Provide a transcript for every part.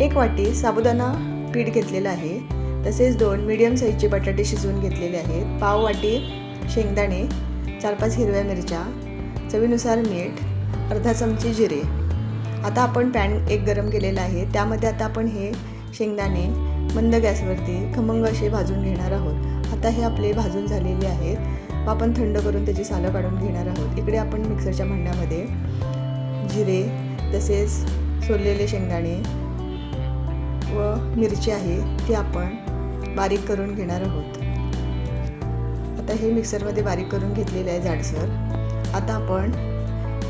एक वाटी साबुदाणा पीठ घेतलेलं आहे. तसेच दोन मीडियम साईजचे बटाटे शिजवून घेतलेले आहेत. पाव वाटी शेंगदाणे चार पाच हिरव्या मिरच्या चवीनुसार मीठ अर्धा चमचे जिरे. आता आपण पॅन एक गरम केलेला आहे. त्यामध्ये आता आपण हे शेंगदाणे मंद गॅसवरती खमंग असे भाजून घेणार आहोत. आता हे आपले भाजून झालेले आहेत. व आपण थंड करून त्याची सालं काढून घेणार आहोत. इकडे आपण मिक्सरच्या भांड्यामध्ये जिरे तसेच सोललेले शेंगदाणे व मिरची आहे ती आपण बारीक करून घेणार आहोत. आता हे मिक्सरमध्ये बारीक करून घेतलेलं आहे जाडसर. आता आपण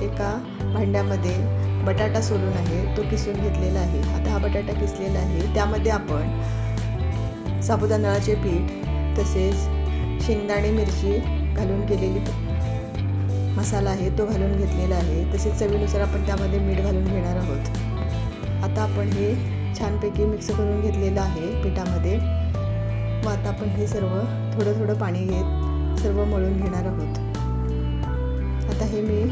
एका भांड्यामध्ये बटाटा सोलून आहे तो किसून घेतलेला आहे. आता हा बटाटा किसलेला आहे त्यामध्ये आपण साबुदाणाचे पीठ तसेच शेंगदाणे मिरची घालून केलेली मसाला आहे तो घालून घेतलेला आहे. तसेच चवीनुसार आपण त्यामध्ये मीठ घालून घेणार आहोत. आता आपण हे छानपैकी मिक्स करून घेतलेलं आहे पिठामध्ये. व आता आपण हे सर्व थोडं थोडं पाणी घेत सर्व मळून घेणार आहोत. आता हे मी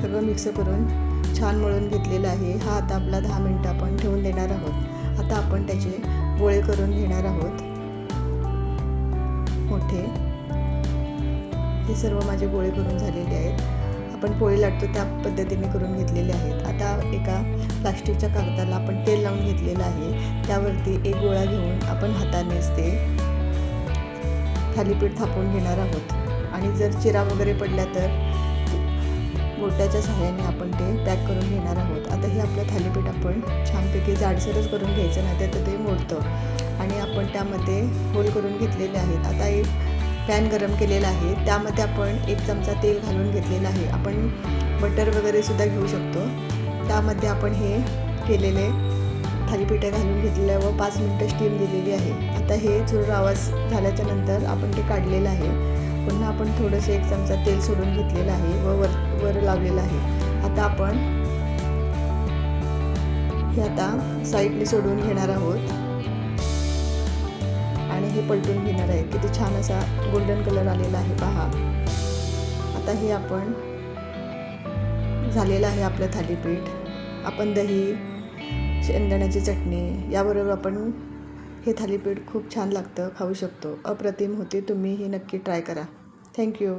सर्व मिक्स करून छान मळून घेतलेलं आहे. हा आता आपला दहा मिनटं आपण ठेवून देणार आहोत. आता आपण त्याचे गोळे करून घेणार आहोत. मोठे. हे सर्व माझे गोळे करून झालेले आहेत. आपण पोळी लाटतो त्या पद्धतीने करून घेतलेले आहेत. आता एका प्लास्टिकच्या कागदाला आपण तेल लावून घेतलेलं आहे. त्यावरती एक गोळा घेऊन आपण हातानेच ते थालीपीठ थापून घेणार आहोत. आणि जर चिरा वगैरे पडल्या तर बोटाच्या सहाय्याने आपण ते पॅक करून घेणार आहोत. आता हे आपलं थालीपीठ आपण छानपैकी जाडसरच करून घ्यायचं नाही तर ते मोडतं. आणि आपण त्यामध्ये होल करून घेतलेले आहेत. आता एक पॅन गरम केलेला आहे. त्यामध्ये आपण एक चमचा तेल घालून घेतलेलं आहे. आपण बटर वगैरे सुद्धा घेऊ शकतो. त्यामध्ये आपण हे केलेले थालीपीठं घालून घेतलेलं व पाच मिनटं स्टीम दिलेली आहे. आता हे चुरून आवाज झाल्याच्यानंतर आपण ते काढलेलं आहे. पुन्हा आपण थोडंसं एक चमचा तेल सोडून घेतलेलं आहे व वर वर लावलेलं आहे. आता आपण हे आता साईडने सोडून घेणार आहोत. हे पलटून घेणार आहे. किती छान असा गोल्डन कलर आलेला आहे. पहा. आता हे आपण झालेलं आहे आपलं थालीपीठ. आपण दही शेंगदाण्याची चटणी याबरोबर आपण हे थालीपीठ खूप छान लागतं खाऊ शकतो. अप्रतिम होते. तुम्ही हे नक्की ट्राय करा. थँक्यू